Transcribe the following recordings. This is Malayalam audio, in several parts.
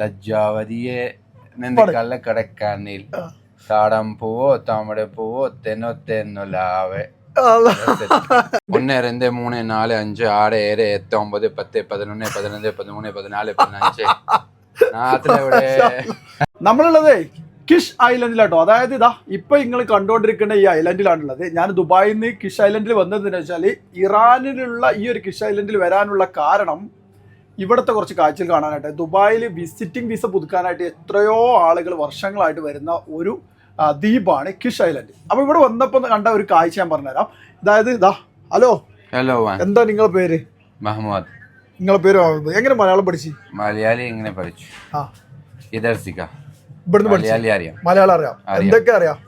ലജ്ജാവതിയെ കള്ള കിടക്കാനിൽ. താടം പൂവോ താമര പൂവോ തെന്നോ തെന്നൊലാവെ ഒന്ന് രണ്ട് മൂന്ന് നാല് അഞ്ച് ആറ് ഏഴ് എട്ട് ഒമ്പത് പത്ത് പതിനൊന്ന് പതിനഞ്ച് പതിമൂന്ന് പതിനാല് പതിനഞ്ച്. നമ്മളുള്ളത് നമ്മളുള്ളതേ കിഷ് ഐലൻഡിലാട്ടോ. അതായത് ഇതാ ഇപ്പൊ നിങ്ങൾ കണ്ടുകൊണ്ടിരിക്കുന്ന ഈ ഐലൻഡിലാണുള്ളത്. ഞാൻ ദുബായിൽ നിന്ന് കിഷ് ഐലൻഡിൽ വന്നതെന്ന് വെച്ചാൽ ഇറാനിലുള്ള ഈ ഒരു കിഷ് ഐലൻഡിൽ വരാനുള്ള കാരണം ഇവിടുത്തെ കുറച്ച് കാഴ്ചകൾ കാണാനായിട്ട് ദുബായിൽ വിസിറ്റിംഗ് വിസ പുതുക്കാനായിട്ട് എത്രയോ ആളുകൾ വർഷങ്ങളായിട്ട് വരുന്ന ഒരു ദ്വീപാണ് കിഷ് ഐലൻഡ്. അപ്പൊ ഇവിടെ വന്നപ്പോൾ കണ്ട ഒരു കാഴ്ച ഞാൻ പറഞ്ഞുതരാം. അതായത് ഇതാ ഹലോ. ഹലോ എന്താ നിങ്ങളെ പേര്? മഹമ്മദ്. നിങ്ങളെ പേര്. എങ്ങനെ മലയാളം പഠിച്ചു? മലയാളി എങ്ങനെ പഠിച്ചു. ആ. ഇതർസിക്ക ഇവിടുന്ന് മലയാളി അറിയാം. മലയാളം അറിയാം. എന്തൊക്കെ അറിയാം?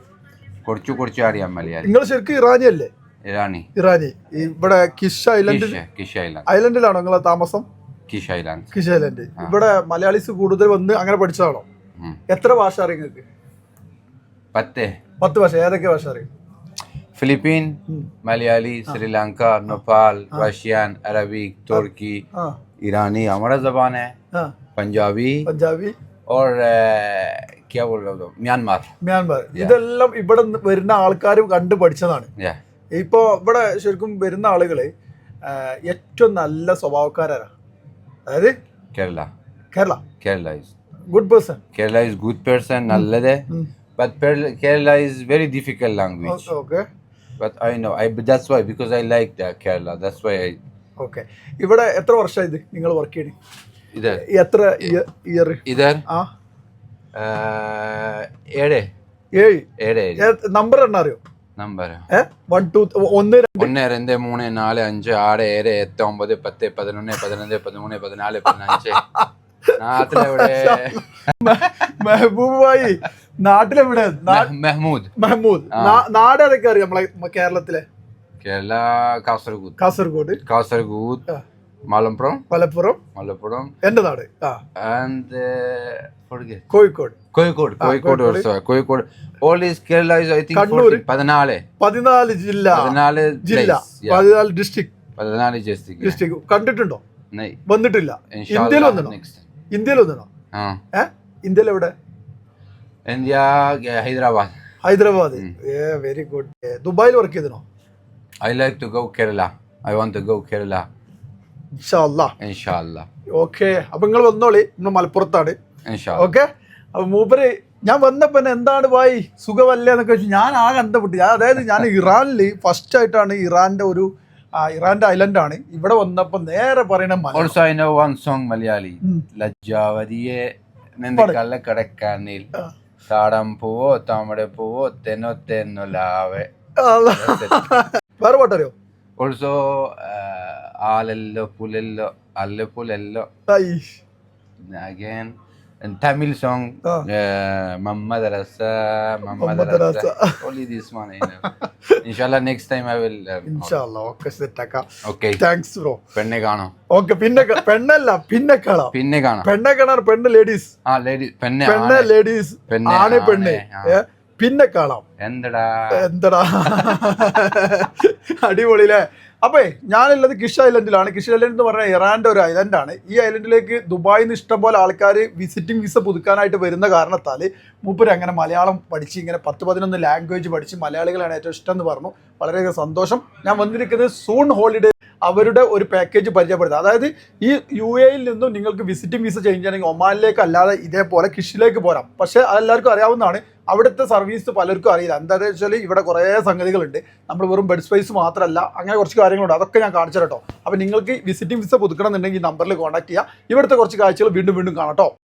കുറച്ചു കുറച്ചു അറിയാം മലയാളി. നിങ്ങൾ ശരിക്കും ഇറാനി അല്ലേ? ഇറാനി. ഇറാനി. ഇവിടെ കിഷ് ഐലൻഡ്. ഐലൻഡിലാണോ നിങ്ങളെ താമസം? കിഷ് ഐലാൻഡ് കിഷ് ഐലൻഡ് ഇവിടെ മലയാളീസ് കൂടുതൽ വന്ന് അങ്ങനെ പഠിച്ചതാണോ ഉം. എത്ര ഭാഷ അറിയാം നിങ്ങൾക്ക് പത്ത് പത്ത് ഭാഷ ഏതൊക്കെ ഭാഷ അറിയും Philippine Malayali Sri Lanka Nepal Russian Arabic तुर्की ആ ईरानी हमारा जबान है ആ पंजाबी പഞ്ചാബി और अ, क्या बोल रहा हूँ म्यांमार മ്യാൻമാർ ഇതെല്ലാം ഇവിടെ നിന്ന് വരുന്ന ആൾക്കാർ കണ്ടു പഠിച്ചതാണ് या ഇപ്പോൾ ഇവിടെ ശരിക്കും വരുന്ന ആളുകള് ആ, ഏറ്റവും നല്ല സ്വഭാവക്കാരാണ് അതായത് Kerala. Kerala. Kerala is good person Kerala is good person നല്ലത്. But Kerala is very difficult language okay but I know I that's why because I like the Kerala that's why I okay ഇവിടെ എത്ര വർഷമായി ഇത് നിങ്ങൾ വർക്ക് ചെയ്യണേ? ഇത്? എത്ര ഇയർ ഇത്? ആ. ഏഴ്. ഏഴ്. ഏഴ് നമ്പർ എണ്ണ അറിയോ? നമ്പർ വൺ ടു ഒന്ന് ഒന്ന് രണ്ട് മൂന്ന് നാല് അഞ്ച് ആറ് ഏഴ് എട്ട് ഒമ്പത് പത്ത് പതിനൊന്ന് പതിനഞ്ച് പതിമൂന്ന് പതിനാല് പതിനഞ്ച്. നാട്ടിലെവിടെ? മെഹബൂബായി. നാട്ടിലെവിടെ? മെഹ്മൂദ്. മെഹമ്മൂദ് ആ. നാട് ഏതൊക്കെ അറിയാം നമ്മളെ കേരളത്തിലെ? കേരള കാസർഗോഡ്. കാസർഗോഡ്. കാസർഗോഡ്. മലപ്പുറം മലപ്പുറം. മലപ്പുറം. എന്റെ നാട്. Kozhikode. Kozhikode Kozhikode Kozhikode. All is Kerala I Kannur. പതിനാല്. പതിനാല് ജില്ല. പതിനാല് ജില്ല. പതിനാല് ഡിസ്ട്രിക്ട് പതിനാല് ഡിസ്ട്രിക്ട് ഡിസ്ട്രിക്ട് കണ്ടിട്ടുണ്ടോ? വന്നിട്ടില്ല. ഇന്ത്യയിൽ വന്നോ ഇന്ത്യയിൽ വന്നോ ഇന്ത്യയിൽ എവിടെ? India Hyderabad. Hyderabad. Very good ദുബായിൽ വർക്ക് ചെയ്തോ I like to go Kerala I want to go Kerala okay. അപ്പൊ നിങ്ങൾ വന്നോളി. നമ്മൾ മലപ്പുറത്താണ്. ഓക്കെ. അപ്പൊ മൂപ്പര് ഞാൻ വന്നപ്പോ എന്താണ് വായി സുഖമല്ലേ എന്നൊക്കെ വെച്ചു ഞാൻ ആ കണ്ടപ്പെട്ടു അതായത് ഞാൻ ഇറാനിൽ ഫസ്റ്റ് ആയിട്ടാണ് ഇറാന്റെ ഒരു ഇറാന്റെ ഐലൻഡ് ആണ്. ഇവിടെ വന്നപ്പോ നേരെ പറയണ one song മലയാളി. ലജ്ജാവതിയെ നെന്തിക്കല്ല കിടക്കാനിൽ. താടം പൂവോ താമട പൂവോ തെന്നോ തെന്നോ ലാവേ വേറെ പാട്ടറിയോ ഓൾസോ ആലല്ലോ പുലല്ലോ അല്ല പുലല്ലോ. I. Mamad Mamad Rasa Rasa. only this one I know. Inshallah next time I will learn ഇൻഷാല്ലാ ഓക്കേ സെറ്റ് ആക്കാം ഓക്കേ താങ്ക്സ് ബ്രോ പെണ്ണെ കാണാം. ഓക്കേ പിന്നെ പെണ്ണല്ല പിന്നെ കാണാം പിന്നെ കാണാം. പെണ്ണെ കാണാൻ പെണ്ണ് ലേഡീസ് ആ ലേഡീസ് പെണ്ണെ പെണ്ണെ ലേഡീസ് ആണ് പെണ്ണ്. പിന്നെ കാണാം എന്തടാ? എന്തടാ? അടിപൊളിയില്ലേ അപ്പേ ഞാനുള്ളത് കിഷ് ഐലൻഡിലാണ്. കിഷ് ഐലൻഡ് എന്ന് പറഞ്ഞാൽ ഇറാന്റെ ഒരു ഐലൻഡാണ്. ഈ ഐലൻഡിലേക്ക് ദുബായിൽ നിന്ന് ഇഷ്ടംപോലെ ആൾക്കാർ വിസിറ്റിംഗ് വിസ പുതുക്കാനായിട്ട് വരുന്ന കാരണത്താൽ മൂപ്പര് അങ്ങനെ മലയാളം പഠിച്ച് ഇങ്ങനെ പത്ത് പതിനൊന്ന് ലാംഗ്വേജ് പഠിച്ച് മലയാളികളാണ് ഏറ്റവും ഇഷ്ടം എന്ന് പറഞ്ഞു. വളരെയധികം സന്തോഷം. ഞാൻ വന്നിരിക്കുന്നത് സൂൺ ഹോളിഡേ അവരുടെ ഒരു പാക്കേജ് പരിചയപ്പെടുത്തുക അതായത് ഈ യു എയിൽ നിന്നും നിങ്ങൾക്ക് വിസിറ്റിംഗ് വിസ ചേഞ്ച് ചെയ്യണമെങ്കിൽ ഒമാനിലേക്ക് അല്ലാതെ ഇതേപോലെ കിഷിലേക്ക് പോരാം. പക്ഷേ അതെല്ലാവർക്കും അറിയാവുന്നതാണ്. അവിടുത്തെ സർവീസ് പലർക്കും അറിയില്ല. എന്താണെന്ന് വെച്ചാൽ ഇവിടെ കുറേ സംഗതികളുണ്ട്. നമ്മൾ വെറും ബെഡ് സ്പേസ് മാത്രമല്ല അങ്ങനെ കുറച്ച് കാര്യങ്ങളുണ്ട്. അതൊക്കെ ഞാൻ കാണിച്ചു കേട്ടോ അപ്പോൾ നിങ്ങൾക്ക് വിസിറ്റിംഗ് വിസ പുതുക്കണം എന്നുണ്ടെങ്കിൽ ഈ നമ്പറിൽ കോൺടാക്ട് ചെയ്യുക ഇവിടുത്തെ കുറച്ച് കാഴ്ചകൾ വീണ്ടും വീണ്ടും കാണാം